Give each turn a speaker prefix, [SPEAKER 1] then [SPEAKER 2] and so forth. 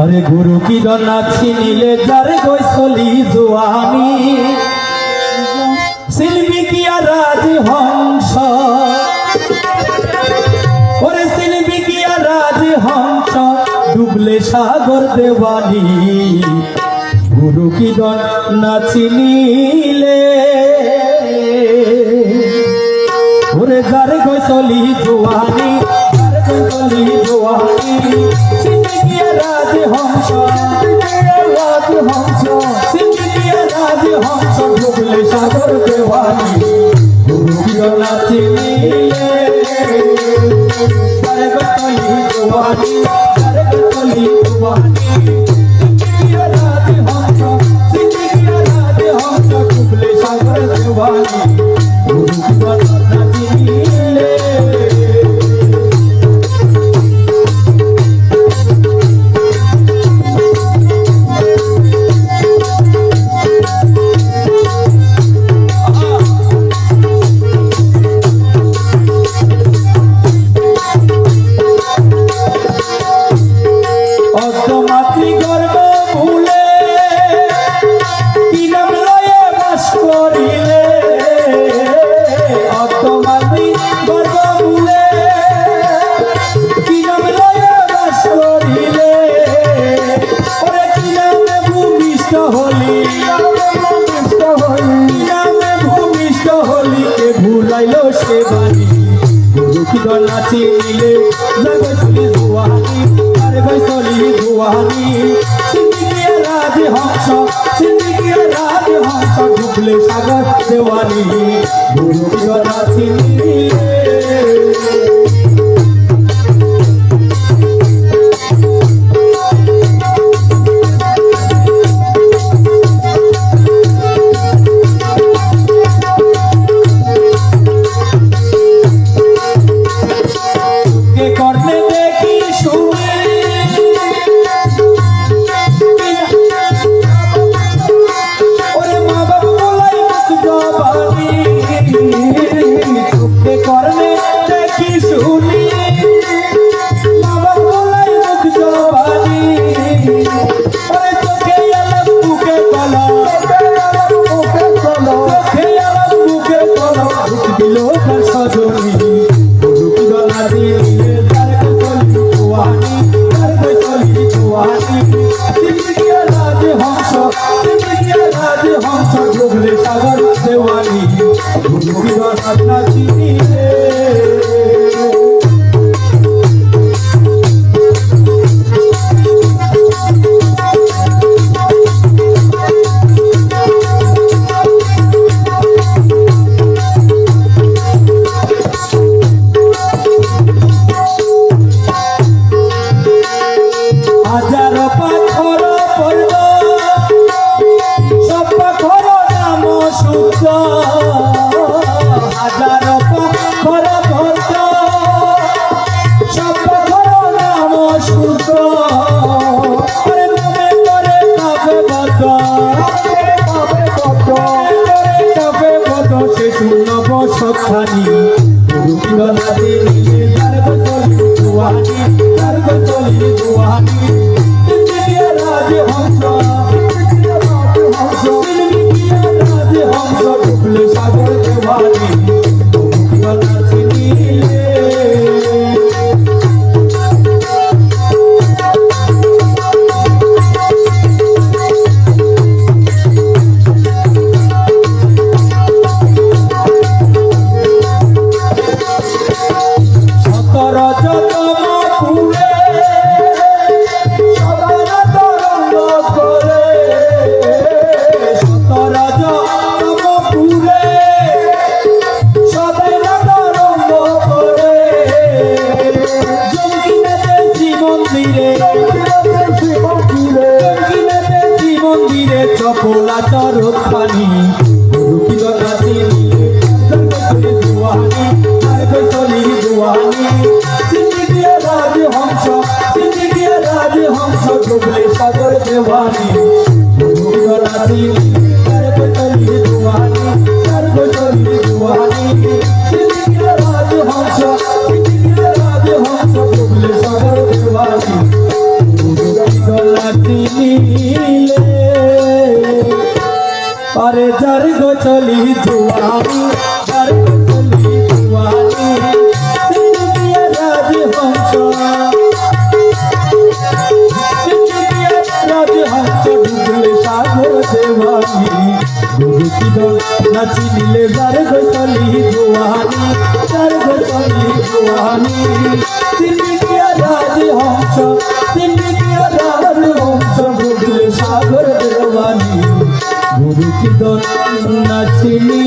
[SPEAKER 1] আরে গুরু কি নাচি নিলে যার গৈসলি জোয়ানি? শিল্পী কি আর রাজ হংস? ওরে শিল্পী কি আর রাজ হংস? ডুবলে সাগর দেওয়ানি। গুরু কি নাচি নিলে ওরে যার যার গৈসলি জোয়ানি? সিন্দিকিয়া রাজ হংস রাজ হংস সিন্দিকিয়া রাজ হংস ডুবলে সাগর দেওয়ানি গুরু প্রিয় নাচি নিলে যার গৈসলি জোয়ানি ভুলাইলো সে বাণী গুরু কি নাচি নিলে জগৎলি জুয়ানি, আরে বৈসলি জুয়ানি। সিন্দিকিয়া রাজ হংস সিন্দিকিয়া রাজ হংস, ডুবলে সাগর দেওয়ানি। গুরু কি নাচি নিলে কে করলে দেখি শুনি? দেওয়ানি বসখানি রুপিল নদী নীলে তার বদলি জুয়ানি তার বদলি জুয়ানি জিন্দগিয়া রাজ হংস জিন্দগিয়া রাজ হংস জিন্দগিয়া রাজ হংস ডুবলে সাগর মন্দিরে শ্রীমন্দিরে চপলা চরৎখানি রুপিল দিলে পারে যার গো চলি জুয়ানি যার গো চলি জুয়ানি সিন্ধিয়া রাজবংশ সিন্ধিয়া রাজবংশ ডুবলে সাগর দেবানি ডুবুকি দল নাচি দিলে যার গো চলি জুয়ানি যার গো চলি জুয়ানি সিন্ধিয়া রাজবংশ কি দল নাচিলে